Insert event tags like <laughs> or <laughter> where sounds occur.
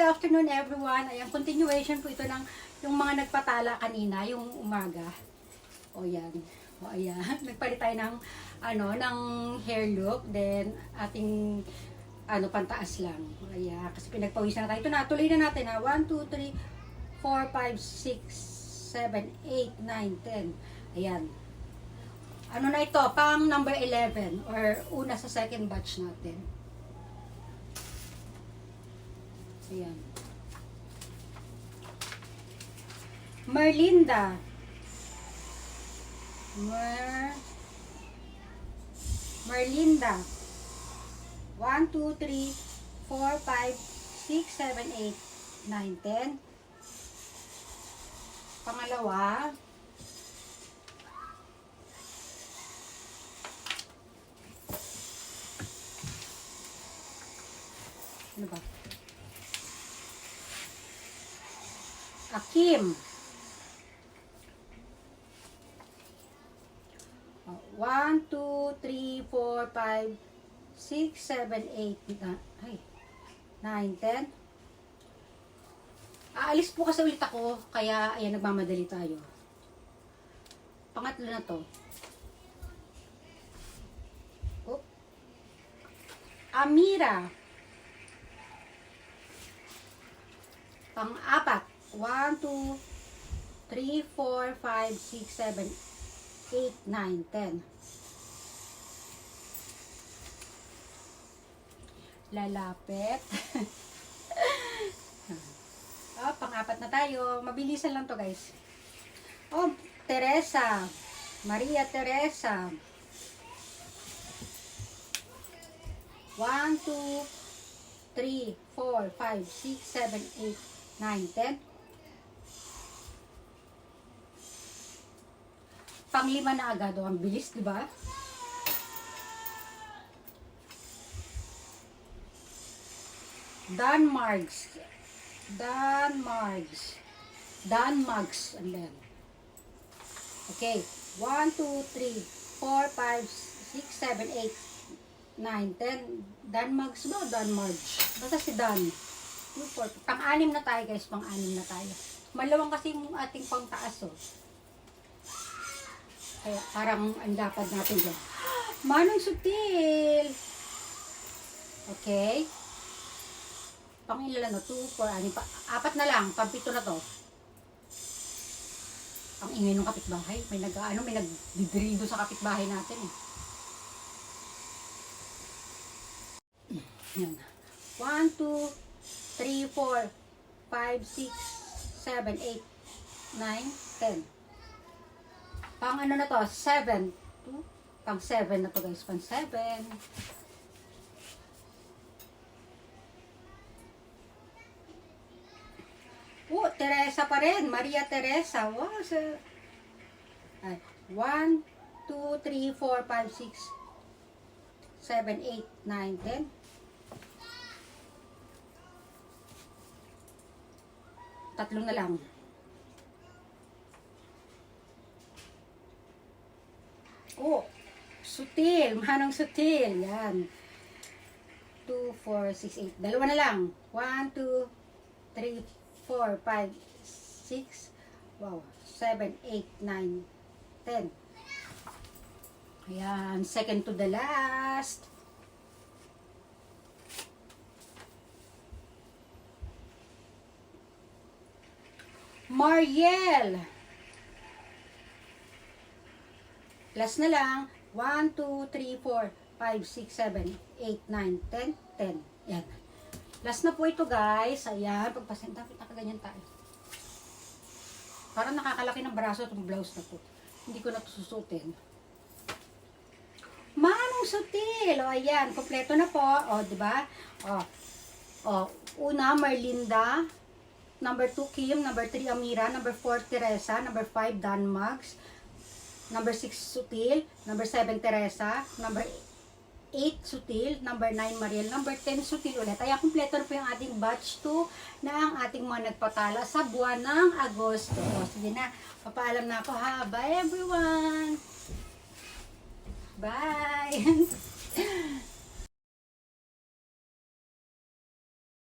good afternoon everyone. Ayan, continuation po ito ng yung mga nagpatala kanina, yung umaga. O yan. O ayan. <laughs> Nagpalit tayo ng, ano, ng hair look. Then, ating, ano, pantaas lang. O ayan. Kasi pinagpawisan na tayo. Ito na, tuloy na natin ha. 1, 2, 3, 4, 5, 6, 7, 8, 9, 10. Ayan. Ano na ito? Pang number 11 or una sa second batch natin. Ayan. Merlinda. Mer Merlinda. 1, 2, 3, 4, 5, 6, 7, 8, 9, 10. Pangalawa. Ano ba? Akim. Oh, One, two, three, four, five, six, seven, eight, na, ay, nine, ten. Aalis po kasi ulit ako, kaya ayan, nagmamadali tayo. Pangatlo na to. Oh. Amira. Pang-apat. 1, 2, 3, 4, 5, 6, 7, 8, 9, 10. Lalapit. <laughs> oh, pang-apat na tayo. Mabilisan lang to guys. Oh, Teresa. Maria Teresa. 1, 2, 3, 4, 5, 6, 7, 8, 9, 10. Panglima na agad. Oh, ang bilis, di ba? Danmarks. Danmarks. Danmarks. And then. Okay. 1, 2, 3, 4, 5, 6, 7, 8, 9, 10. Danmarks ba o Danmarks? Basta si Dan. 2, 4. Pang-anim na tayo guys. Pang-anim na tayo. Malawang kasi yung ating pangtaas oh. Kaya parang ang dapat natin dyan. <gasps> Manong sutil! Okay. Pang ilan na? 2, 4, 6, pa, apat na lang. Pampito na to. Ang ingay ng kapitbahay. May nag, ano, may nagdidrido sa kapitbahay natin eh. Yan. 1, 2, 3, 4, 5, 6, 7, 8, 9, 10. Pang ano na to? 7. 2. Pang 7 na to guys. Pang 7. Oh, Teresa pa rin. Maria Teresa. Wow. Ay, 1, 2, 3, 4, 5, 6, 7, 8, 9, 10. Tatlo na lang. Oh, sutil. Manong sutil. Yan. 2, 4, 6, 8. Dalawa na lang. 1, 2, 3, 4, 5, 6, wow, 7, 8, 9, 10. Ayan, second to the last. Mariel. Last na lang. 1, 2, 3, 4, 5, 6, 7, 8, 9, 10, 10. Yan. Last na po ito guys. Ayan. Pagpasenta, nakaganyan tayo. Parang nakakalaki ng braso itong blouse na to. Hindi ko na susutin. Manong sutil. O ayan. Kompleto na po. O, di ba? O. O. Una, Merlinda. Number 2, Kim. Number 3, Amira. Number 4, Teresa. Number 5, Dan Mags. Number 6, Sutil. Number 7, Teresa. Number 8, Sutil. Number 9, Mariel. Number 10, Sutil ulit. Ay, kumpleto na po yung ating batch 2 na ang ating mga nagpatala sa buwan ng Agosto. Sige na. Papaalam na ako ha. Bye everyone! Bye! <laughs>